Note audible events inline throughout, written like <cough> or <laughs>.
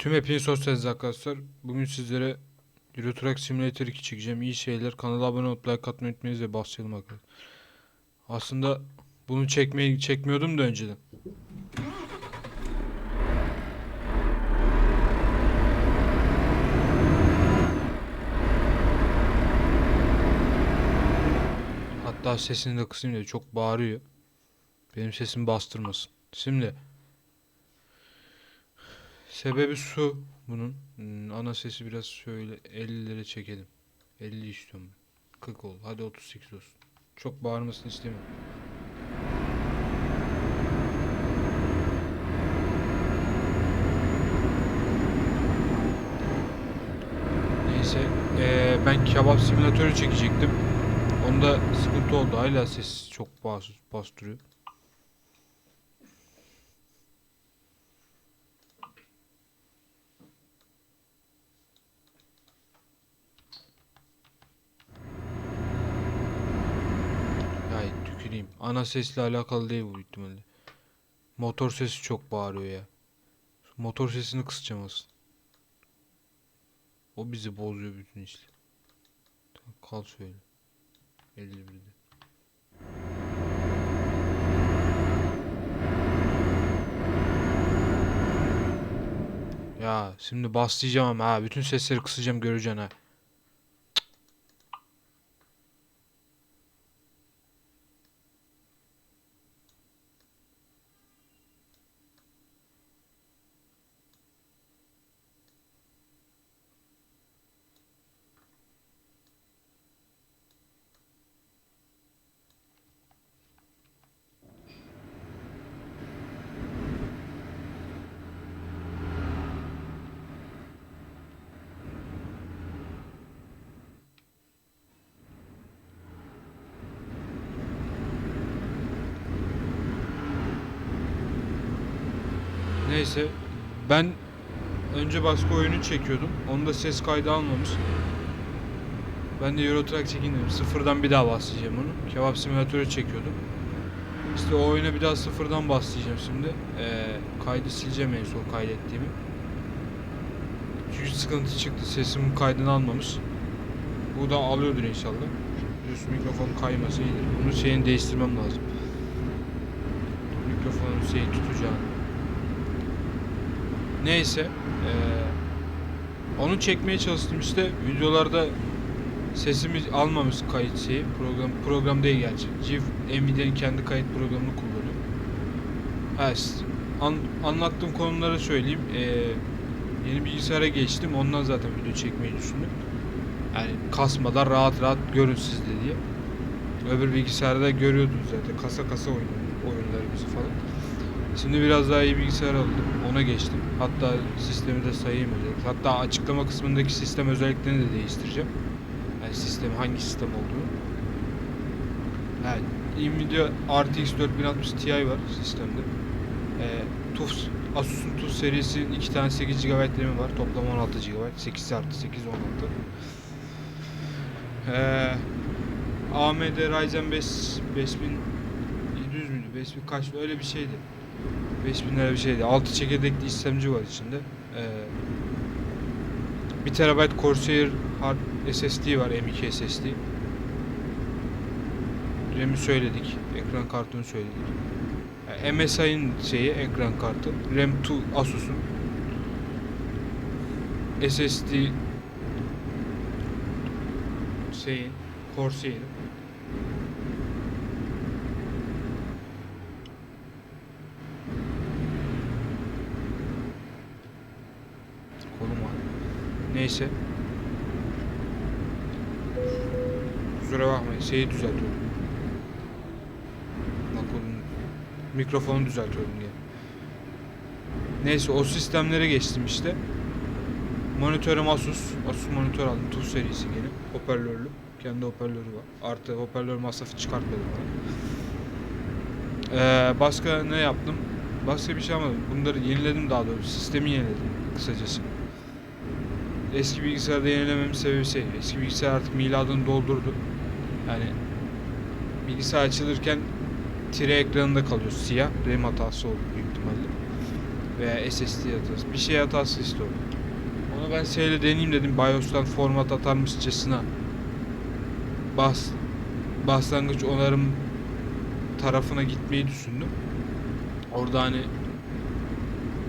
Tüm hepiniz hoş geldiniz arkadaşlar. Bugün sizlere Euro Truck Simulator 2 çekeceğim. İyi şeyler. Kanala abone olup like atmayı unutmayınız ve başlayalım arkadaşlar. Aslında bunu çekmeyi çekmiyordum da önceden. Hatta sesini de kısayım diye çok bağırıyor. Benim sesimi bastırmasın. Şimdi Sebebi su bunun. Hmm, ana sesi biraz şöyle 50'lere çekelim. 50 istiyorum ben. 40 ol. Hadi 38 olsun. Çok bağırmasını istemiyorum. Neyse. eee, ben kebap simülatörü çekecektim. Onda sıkıntı oldu. Hala ses çok bas bastırıyor. Ay tüküreyim. Ana sesle alakalı değil bu ihtimalle. Motor sesi çok bağırıyor ya. Motor sesini kısacağım aslında. O bizi bozuyor bütün işte. Kal şöyle. 51'de. Ya şimdi baslayacağım ama ha bütün sesleri kısacağım göreceksin ha. Neyse ben önce başka oyunu çekiyordum. Onda ses kaydı almamış. Ben de Euro Truck çekeyim dedim. Sıfırdan bir daha başlayacağım onu. Kebap simülatörü çekiyordum. İşte o oyuna bir daha sıfırdan başlayacağım şimdi. Ee, kaydı sileceğim en son kaydettiğimi. Çünkü sıkıntı çıktı. Sesimin kaydını almamış. Bu da alıyordur inşallah. Düz mikrofon kayması iyidir. Bunun şeyini değiştirmem lazım. Mikrofonun şeyi tutacağını. Neyse. eee, onu çekmeye çalıştım işte. Videolarda sesimi almamış kayıt şeyi. Program program değil gerçi. GIF Nvidia'nın kendi kayıt programını kullanıyor. Ha, an, anlattığım konuları söyleyeyim. Eee, yeni bilgisayara geçtim. Ondan zaten video çekmeyi düşündüm. Yani kasmadan rahat rahat görün siz de diye. Öbür bilgisayarda görüyordunuz zaten. Kasa kasa oyun, oyunlarımızı falan. Şimdi biraz daha iyi bilgisayar aldım. Ona geçtim. Hatta sistemi de sayayım özellikle. Hatta açıklama kısmındaki sistem özelliklerini de değiştireceğim. Yani sistem hangi sistem olduğunu. Yani Nvidia RTX 4060 Ti var sistemde. Ee, TUF, Asus'un TUF serisinin 2 tane 8 GB RAM'i var. Toplam 16 GB. 8 artı 8 16. Ee, AMD Ryzen 5 5700 müydü? 5000 kaç öyle bir şeydi. 5000 lira bir şeydi. 6 çekirdekli işlemci var içinde. Ee, 1 TB Corsair hard SSD var. M2 SSD. RAM'i söyledik. Ekran kartını söyledik. Yani MSI'nin şeyi ekran kartı. RAM 2 Asus'un. SSD şeyin Corsair'in. Neyse. Kusura bakmayın şeyi düzeltiyorum. Bak oğlum, mikrofonu düzeltiyorum diye. Neyse o sistemlere geçtim işte. Monitörüm Asus. Asus monitör aldım. TUF serisi gene. Hoparlörlü. Kendi hoparlörü var. Artı hoparlör masrafı çıkartmadım bana. Ee, başka ne yaptım? Başka bir şey yapmadım. Bunları yeniledim daha doğrusu. Sistemi yeniledim kısacası. Eski bilgisayarda yenilememin sebebi şey. Eski bilgisayar artık miladını doldurdu. Yani bilgisayar açılırken tire ekranında kalıyor siyah. RAM hatası oldu büyük ihtimalle. Veya SSD hatası. Bir şey hatası işte o. Onu ben seyle deneyeyim dedim. BIOS'tan format atarmışçasına. Bas başlangıç onarım tarafına gitmeyi düşündüm. Orada hani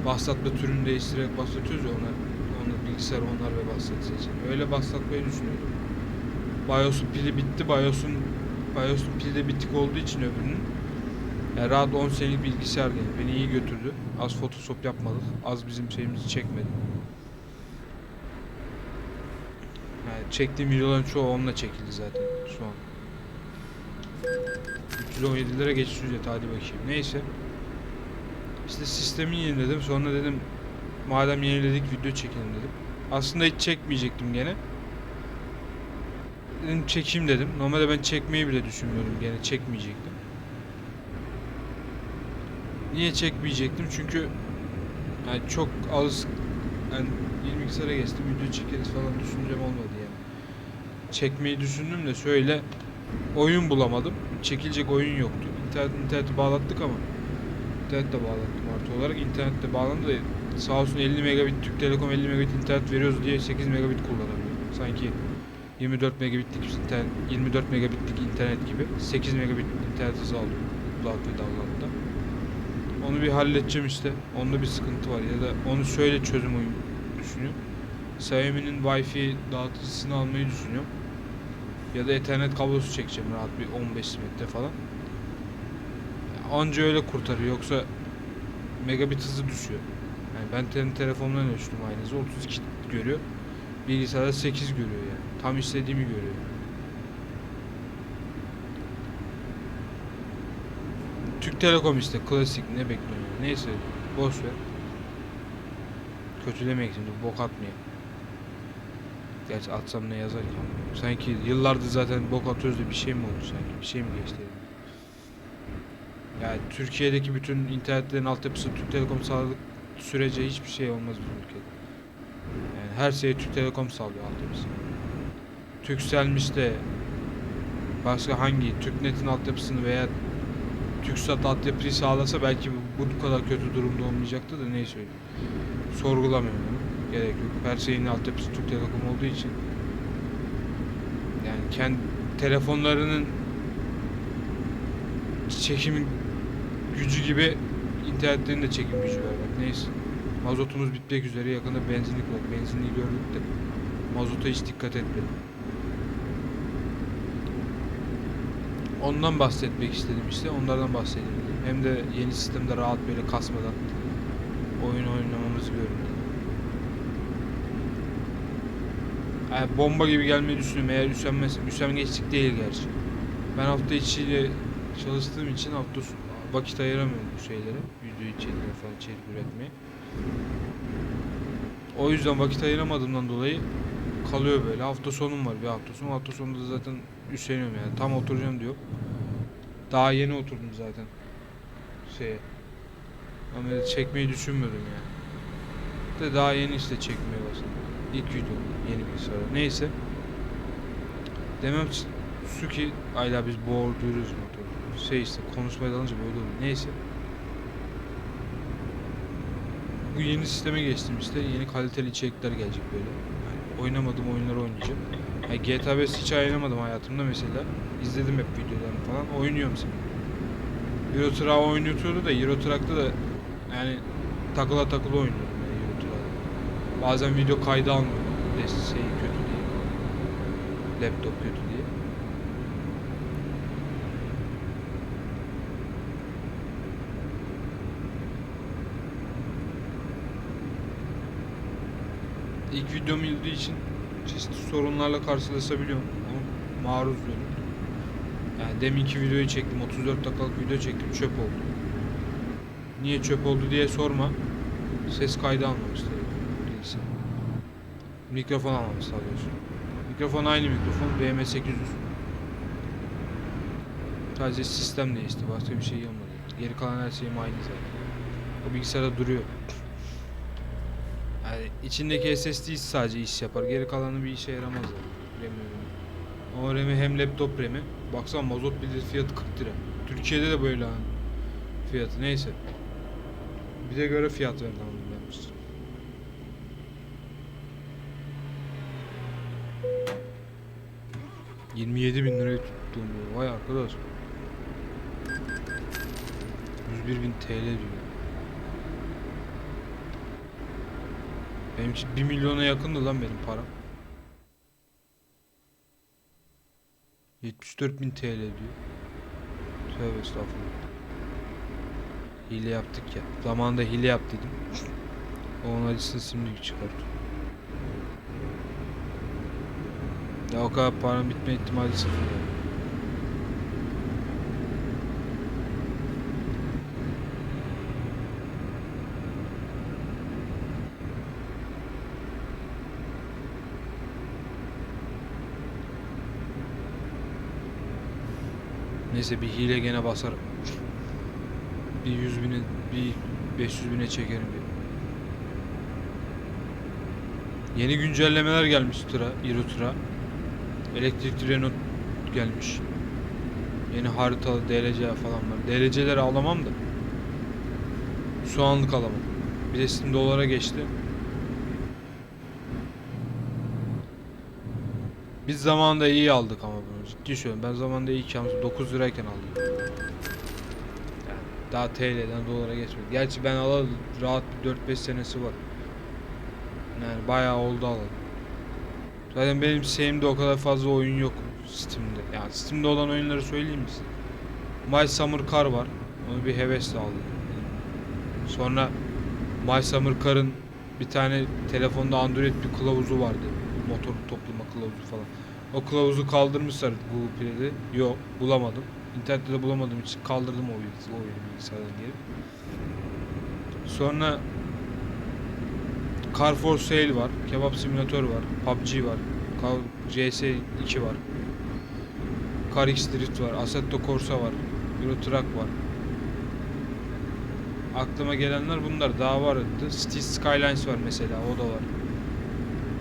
başlatma türünü değiştirerek başlatıyoruz ya ona. Bilgisayar onar ve başlatacağız. Öyle başlatmayı düşünüyorum. BIOS'un pili bitti. BIOS'un BIOS'un pili de bitik olduğu için öbürünün. Yani rahat 10 senelik bilgisayar yani. Beni iyi götürdü. Az Photoshop yapmadık. Az bizim şeyimizi çekmedi. Yani çektiğim videoların çoğu onunla çekildi zaten şu an. 317 lira geçiş ücreti hadi bakayım. Neyse. İşte sistemi yeniledim. Sonra dedim madem yeniledik video çekelim dedim. Aslında hiç çekmeyecektim gene. Dedim çekeyim dedim. Normalde ben çekmeyi bile düşünmüyordum gene çekmeyecektim. Niye çekmeyecektim? Çünkü yani çok az yani 20 sene geçti video çekeriz falan düşüncem olmadı yani. Çekmeyi düşündüm de şöyle oyun bulamadım. Çekilecek oyun yoktu. İnternet, interneti bağlattık ama internet de bağlattım artı olarak. internet de bağlandı da sağ olsun 50 megabit Türk Telekom 50 megabit internet veriyoruz diye 8 megabit kullanamıyor. Sanki 24 megabitlik internet, 24 megabitlik internet gibi 8 megabit internet hızı alıyor. Uzak ve dalgalıda. Onu bir halledeceğim işte. Onda bir sıkıntı var ya da onu şöyle çözüm düşünüyorum. Xiaomi'nin Wi-Fi dağıtıcısını almayı düşünüyorum. Ya da Ethernet kablosu çekeceğim rahat bir 15 metre falan. Anca öyle kurtarıyor yoksa megabit hızı düşüyor. Yani ben senin telefondan ölçtüm aynısı 32 görüyor. Bilgisayarda 8 görüyor yani. Tam istediğimi görüyor. Türk Telekom işte klasik ne bekliyorsun yani. Neyse boş ver. Kötülemek için bok atmayayım. Gerçi atsam ne yazar ki? Sanki yıllardır zaten bok atıyoruz da bir şey mi oldu sanki? Bir şey mi geçti? Yani Türkiye'deki bütün internetlerin altyapısı Türk Telekom sağladık sürece hiçbir şey olmaz bu ülkede. Yani her şeyi Türk Telekom sağlıyor altyapısı. Turkcell'miş de başka hangi Türknet'in altyapısını veya TürkSat altyapıyı sağlasa belki bu, bu kadar kötü durumda olmayacaktı da neyse öyle. Sorgulamıyorum. Gerek yok. Her şeyin altyapısı Türk Telekom olduğu için yani kendi telefonlarının çekim gücü gibi internetlerin de çekim gücü var. Bak neyse. Mazotumuz bitmek üzere. Yakında benzinlik var. Benzinliği gördük de mazota hiç dikkat etmedim. Ondan bahsetmek istedim işte. Onlardan bahsedeyim. Hem de yeni sistemde rahat böyle kasmadan oyun oynamamızı görün dedim. Yani bomba gibi gelmeyi düşünüyorum eğer üşenmez, üşengeçlik değil gerçi. Ben hafta içiyle çalıştığım için hafta vakit ayıramıyorum bu şeylere. Video içeriğine falan içerik üretmeye. O yüzden vakit ayıramadığımdan dolayı kalıyor böyle. Hafta sonum var bir hafta sonu. Hafta sonunda da zaten üşeniyorum yani. Tam oturacağım diyor. Daha yeni oturdum zaten. Şeye. Ama çekmeyi düşünmüyordum yani. De daha yeni işte çekmeye başladım. İlk video yeni bilgisayarda. Neyse. Demem şu ki ayla biz boğduruyoruz motoru. Şey işte konuşmaya dalınca böyle oluyor. Neyse. Bu yeni sisteme geçtim işte. Yeni kaliteli içerikler gelecek böyle. Yani oynamadığım oyunları oynayacağım. Yani GTA 5 hiç oynamadım hayatımda mesela. İzledim hep videolarını falan. Oynuyorum şimdi. Euro Truck oynatıyordu da Euro Truck'ta da yani takıla takıla oynuyorum yani Euro Truck'ta. Bazen video kaydı almıyor. Des şey kötü diye. Laptop kötü diye. İlk videom olduğu için çeşitli sorunlarla karşılaşabiliyorum. Ama maruz diyorum. Yani deminki videoyu çektim. 34 dakikalık video çektim. Çöp oldu. Niye çöp oldu diye sorma. Ses kaydı almamışlar. Mikrofon almamış daha doğrusu. Mikrofon aynı mikrofon. BM800. Sadece sistem değişti. Başka bir şey yapmadı. Geri kalan her şeyim aynı zaten. O bilgisayarda duruyor. Yani içindeki SSD sadece iş yapar. Geri kalanı bir işe yaramaz. Yani. RAM'i. O RAM'i hem laptop RAM'i. Baksana mazot bileti fiyatı 40 lira. Türkiye'de de böyle hani fiyatı. Neyse. Bize göre fiyat ver tamam vermiştir. ...27 bin liraya tuttum. Vay arkadaş. 101 bin TL diyor. Benimki 1 milyona yakındı lan benim param. 74 bin TL diyor. Tövbe estağfurullah. Hile yaptık ya. Zamanında hile yap dedim. Onun acısını şimdi çıkarttım. Ya o kadar paranın bitme ihtimali sıfır ya. Neyse bir hile gene basarım. Bir 100 bine, bir 500 bine çekerim. Yeni güncellemeler gelmiş tıra, Euro tıra. Elektrikli Renault gelmiş. Yeni haritalı DLC falan var. DLC'leri alamam da. Şu anlık alamam. Bir de Steam dolara geçti. Biz zamanında iyi aldık ama bunu. Ciddi söylüyorum. Ben zamanında iyi almışım. 9 lirayken aldım. Yani daha TL'den dolara geçmedi. Gerçi ben alalı rahat bir 4-5 senesi var. Yani bayağı oldu alalı. Zaten benim Steam'de o kadar fazla oyun yok Steam'de. Yani Steam'de olan oyunları söyleyeyim mi size? My Summer Car var. Onu bir hevesle aldım. Sonra My Summer Car'ın bir tane telefonda Android bir kılavuzu vardı. Motor toplama kılavuzu falan. O kılavuzu kaldırmışlar Google Play'de. Yok bulamadım. İnternette de bulamadığım için kaldırdım o, bilgis- o oyunu bilgisayardan geri. Sonra Car for Sale var. Kebap Simülatör var. PUBG var. Ka- CS2 var. Car X Drift var. Assetto Corsa var. Euro Truck var. Aklıma gelenler bunlar. Daha vardı. City Skylines var mesela. O da var.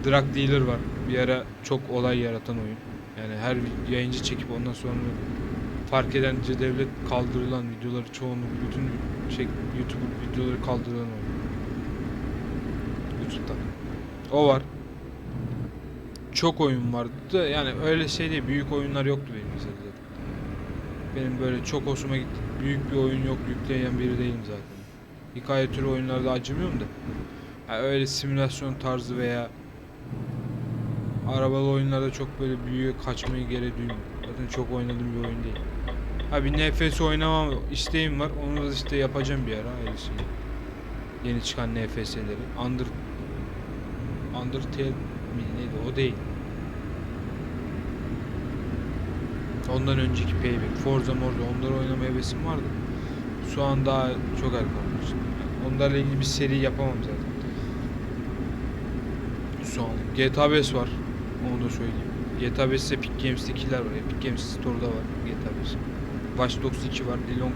Drug Dealer var. Bir ara çok olay yaratan oyun. Yani her yayıncı çekip ondan sonra fark edence devlet kaldırılan videoları çoğunluk bütün şey YouTube videoları kaldırılan oyun. YouTube'da. O var. Çok oyun vardı da yani öyle şey değil büyük oyunlar yoktu benim izlediğim. Benim böyle çok hoşuma gitti. Büyük bir oyun yok yükleyen biri değilim zaten. Hikaye türü oyunlarda acımıyorum da. Ya öyle simülasyon tarzı veya arabalı oyunlarda çok böyle büyüğe kaçmayı gerek duymuyorum. Zaten çok oynadığım bir oyun değil. Ha bir NFS oynamam isteğim var. Onu da işte yapacağım bir ara şey. Yeni çıkan NFS'leri. Under Undertale mi neydi o değil. Ondan önceki Payback, Forza Morza onları oynama hevesim vardı. Şu an daha çok erken olmuş. Onlarla ilgili bir seri yapamam zaten. Şu an GTA 5 var. Onu da söyleyeyim. GTA 5'te Epic Games'tekiler var. Epic Games Store'da var GTA 5. Watch Dogs 2 var. Dilong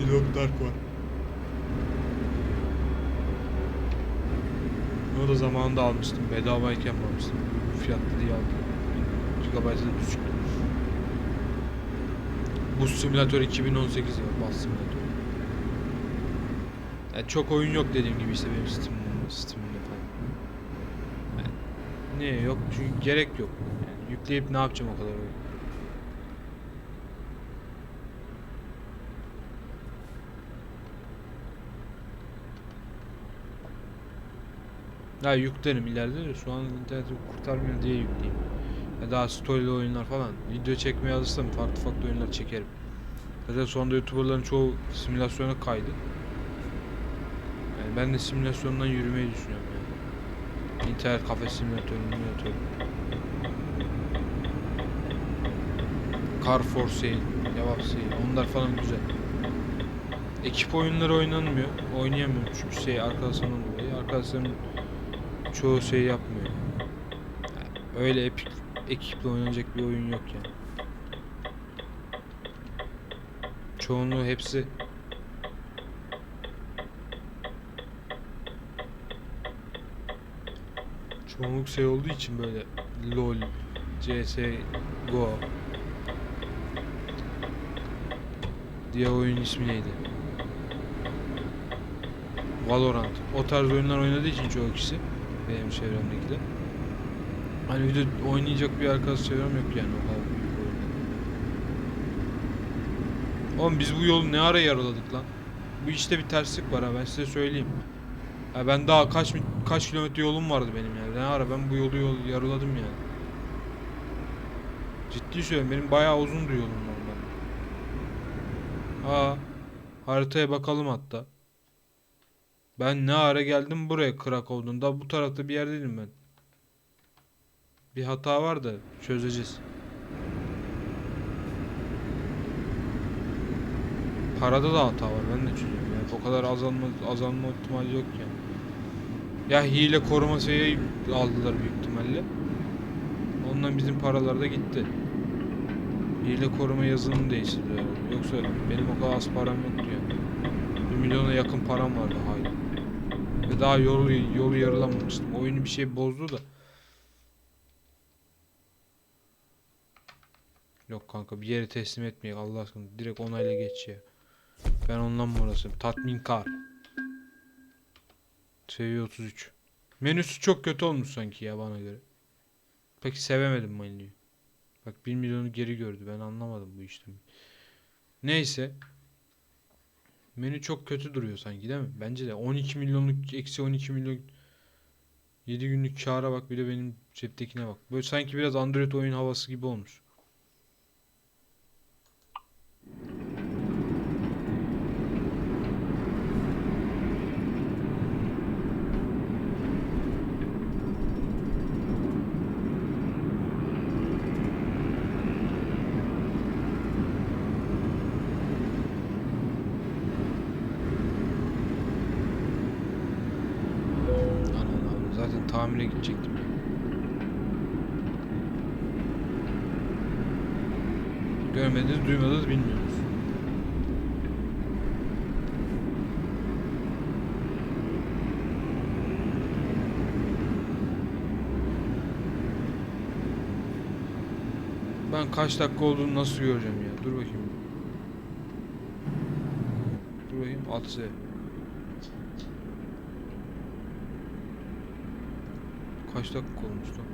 Dilong Dark var. Onu da zamanında almıştım. Bedavayken almıştım. Bu fiyatlı diye aldım. Gigabyte'ı da düşük. Bus Simulator 2018 var. Bus Simulator. Yani çok oyun yok dediğim gibi işte benim falan. Yani niye yok? Çünkü gerek yok. Yani yükleyip ne yapacağım o kadar oyun? Ya yüklerim ileride de şu an interneti kurtarmıyor diye yükleyeyim. Ya daha storyli oyunlar falan. Video çekmeye alışsam farklı farklı oyunlar çekerim. Zaten sonunda YouTuber'ların çoğu simülasyona kaydı. Yani ben de simülasyondan yürümeyi düşünüyorum. İnternet kafe simülatörü, simülatörü. Car for Sale, Kebap Sale, onlar falan güzel. Ekip oyunları oynanmıyor. Oynayamıyorum çünkü şey arkadaşlarımın dolayı. Arkadaşlarım çoğu şey yapmıyor. Öyle epik ekiple oynanacak bir oyun yok yani. Çoğunluğu hepsi çoğunluk şey olduğu için böyle LoL, CS:GO diye oyun ismi neydi? Valorant. O tarz oyunlar oynadığı için çoğu kişi benim çevremdekiler. Hani bir de oynayacak bir arkadaş çevrem yok yani o kadar büyük oyunda. Oğlum biz bu yolu ne ara yaraladık lan? Bu işte bir terslik var ha ben size söyleyeyim. Ya ben daha kaç kaç kilometre yolum vardı benim yani. Ne ara ben bu yolu yol yaraladım yani. Ciddi söylüyorum benim bayağı uzundu yolum normalde. Aa haritaya bakalım hatta. Ben ne ara geldim buraya Krakow'dan da bu tarafta bir yerdeydim ben. Bir hata var da çözeceğiz. Parada da hata var ben de çözüyorum. Yani o kadar azalma azalma ihtimali yok yani. Ya hile koruma şeyi aldılar büyük ihtimalle. Ondan bizim paralar da gitti. Hile koruma yazılımı değiştirdiler. Yoksa benim o kadar az param yoktu yani. Bir milyona yakın param vardı hala. Ve daha yolu, yolu yarılamamıştım. Oyunu bir şey bozdu da. Yok kanka bir yere teslim etmeyek Allah aşkına. Direkt onayla geç ya. Ben ondan mı uğraşayım? Tatminkar. Seviye 33. Menüsü çok kötü olmuş sanki ya bana göre. Peki sevemedim menüyü. Bak 1 milyonu geri gördü. Ben anlamadım bu işlemi. Neyse. Menü çok kötü duruyor sanki değil mi? Bence de 12 milyonluk eksi 12 milyon 7 günlük kâra bak bir de benim ceptekine bak. Böyle sanki biraz Android oyun havası gibi olmuş. Anan abi tamire gidecektim. Görmediniz, duymadınız, bilmiyorsunuz. Ben kaç dakika olduğunu nasıl göreceğim ya? Dur bakayım. Dur bakayım. 6 Kaç dakika olmuş lan?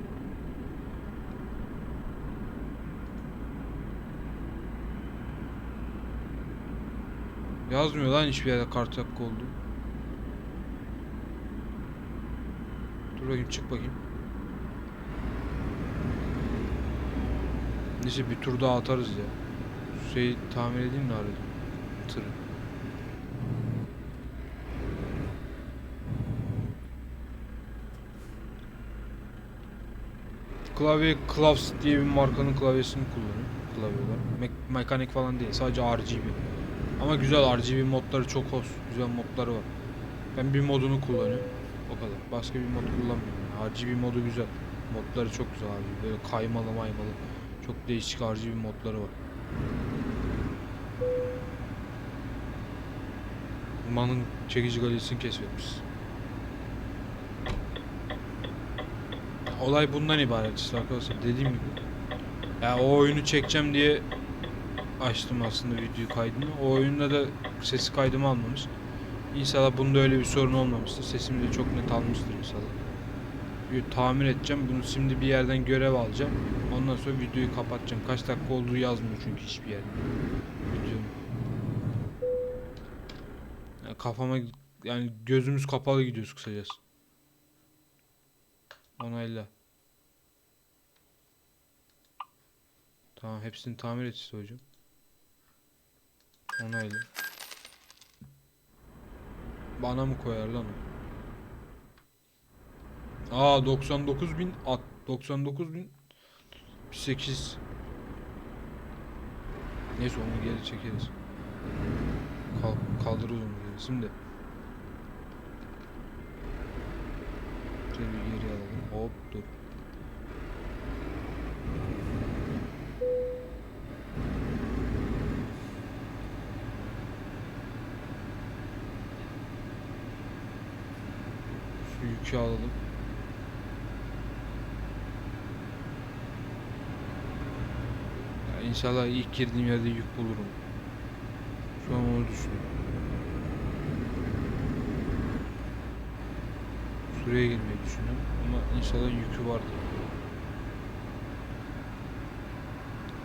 Yazmıyor lan hiçbir yerde kaç dakika oldu. Dur bakayım çık bakayım. Neyse bir tur daha atarız ya. Şeyi tamir edeyim de aracı. Tırı. Klavye Clavs diye bir markanın klavyesini kullanıyorum. Klavyeler. Me- mekanik falan değil. Sadece RGB. Ama güzel RGB modları çok hoş. Güzel modları var. Ben bir modunu kullanıyorum. O kadar. Başka bir mod kullanmıyorum. RGB modu güzel. Modları çok güzel RGB. Böyle kaymalı maymalı. Çok değişik RGB modları var. Man'ın çekici galerisini keşfetmiş. Olay bundan ibaret işte arkadaşlar dediğim gibi. Ya o oyunu çekeceğim diye açtım aslında video kaydını. O oyunda da sesi kaydımı almamış. İnşallah bunda öyle bir sorun olmamıştır. Sesimi de çok net almıştır inşallah. Bir tamir edeceğim. Bunu şimdi bir yerden görev alacağım. Ondan sonra videoyu kapatacağım. Kaç dakika olduğu yazmıyor çünkü hiçbir yerde. Videonun. Ya kafama yani gözümüz kapalı gidiyoruz kısacası. Onayla. Tamam hepsini tamir et işte hocam. Onayla. Bana mı koyar lan o? Aa 99 bin at 99 bin 8 Neyse onu geri çekeriz. Kal kaldırırız onu geri. Şimdi Şöyle geri alalım. Hop dur. Şu yükü alalım. Ya inşallah ilk girdiğim yerde yük bulurum. Şu an onu düşünüyorum. Şuraya girmeyi düşünüyorum ama inşallah yükü vardır.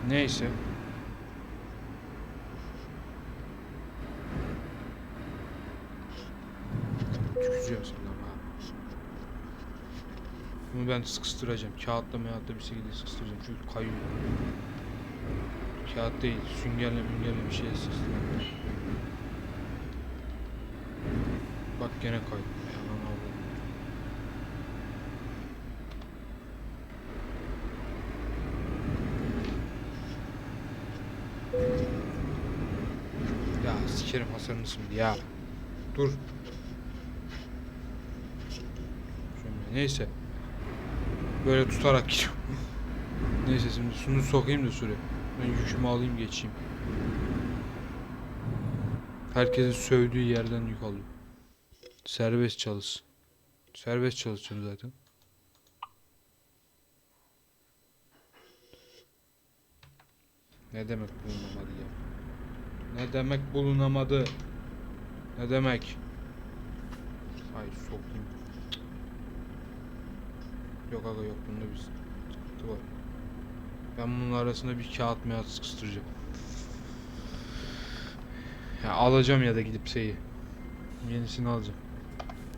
Neyse. Bunu ben sıkıştıracağım. Kağıtla meyatla bir şekilde sıkıştıracağım. Çünkü kayıyor. Kağıt değil, süngerle müngerle bir şeye sıkıştıracağım. Bak gene kaydı. Ya sikerim hasarını şimdi ya. Dur. Şöyle, neyse. Böyle tutarak gidiyorum. neyse şimdi şunu sokayım da şuraya. Ben yükümü alayım geçeyim. Herkesin sövdüğü yerden yük alıyor. Serbest çalış. Serbest çalışıyorum zaten. Ne demek bulunamadı ya? Ne demek bulunamadı? Ne demek? Ay sokayım. Yok aga yok bunda bir sıkıntı var. Ben bunun arasında bir kağıt meyat sıkıştıracağım. Ya alacağım ya da gidip şeyi. Yenisini alacağım.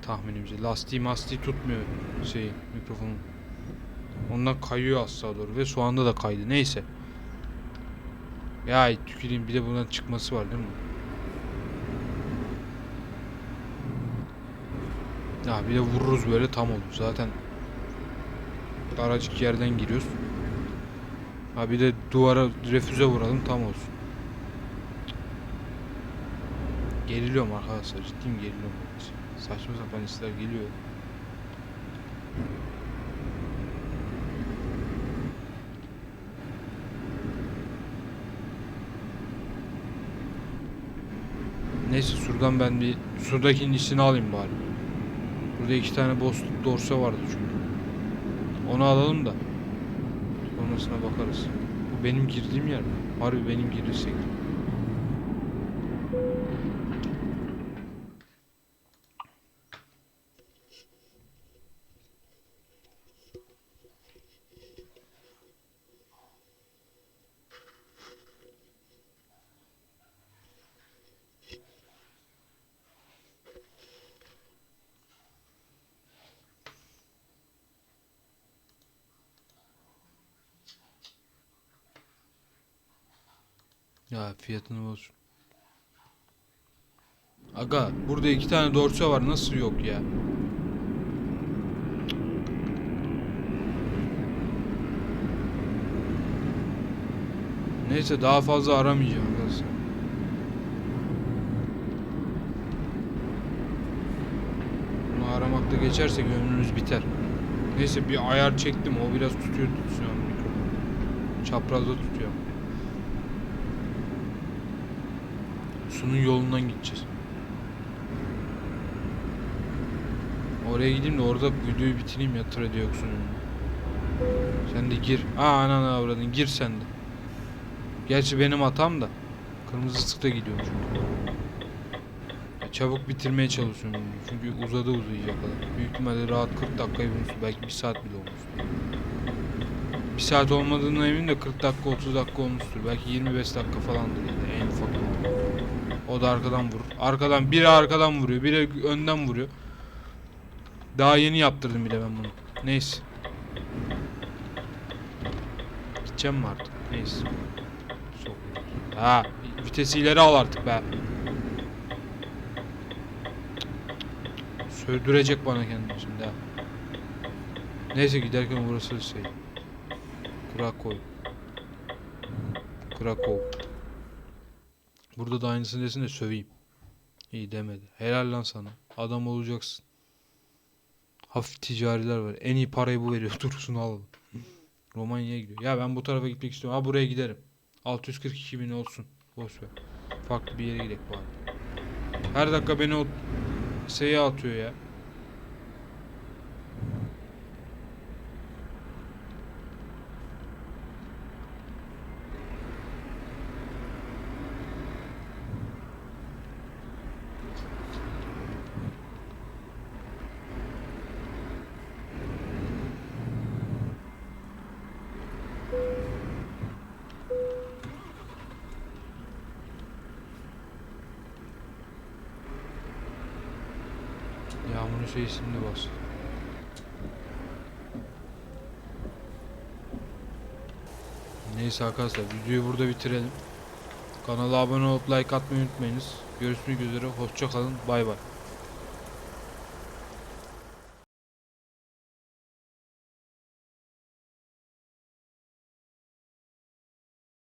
Tahminimce. Lastiği mastiği tutmuyor şey mikrofonun. Ondan kayıyor asla doğru ve şu anda da kaydı. Neyse. Ya tüküreyim bir de bundan çıkması var değil mi? Ya bir de vururuz böyle tam olur. Zaten daracık yerden giriyoruz. Ha bir de duvara refüze vuralım tam olsun. Geriliyorum arkadaşlar. Ciddiyim geriliyorum. Saçma sapan hisler geliyor. Neyse şuradan ben bir şuradakinin işini alayım bari. Burada iki tane boss dorsa vardı çünkü. Onu alalım da. Sonrasına bakarız. Bu benim girdiğim yer mi? Harbi benim girirsek. Ya fiyatını boz. Aga burada iki tane dorsa var nasıl yok ya? Neyse daha fazla aramayacağım. Bunu aramakta geçersek ömrümüz biter. Neyse bir ayar çektim o biraz tutuyor. Çaprazda tutuyor. Sunun yolundan gideceğiz. Oraya gideyim de orada videoyu bitireyim ya Tradyoksun'un. Sen de gir. Aa ananı avradın gir sen de. Gerçi benim hatam da. Kırmızı ışıkta gidiyorum çünkü. Çabuk bitirmeye çalışıyorum. Çünkü uzadı uzayacak kadar. Büyük ihtimalle rahat 40 dakikayı bulmuştur. Belki 1 saat bile olmuştur. 1 saat olmadığına eminim de 40 dakika 30 dakika olmuştur. Belki 25 dakika falandır yani en ufak. O da arkadan vurur. Arkadan biri arkadan vuruyor, biri önden vuruyor. Daha yeni yaptırdım bile ben bunu. Neyse. Gideceğim mi artık? Neyse. Sok. Ha, vitesi ileri al artık be. Sövdürecek bana kendini şimdi ha. Neyse giderken burası şey. Krakow. Krakow. Burada da aynısını desin de söveyim. İyi demedi. Helal lan sana. Adam olacaksın. Hafif ticariler var. En iyi parayı bu veriyor. <laughs> Dursun alalım. Romanya'ya gidiyor. Ya ben bu tarafa gitmek istiyorum. Ha buraya giderim. 642 bin olsun. Boş ver. Farklı bir yere gidelim bari. Her dakika beni o şeye atıyor ya. Yağmur'un şey isimli bas. Neyse arkadaşlar videoyu burada bitirelim. Kanala abone olup like atmayı unutmayınız. Görüşmek üzere. Hoşça kalın. Bay bay.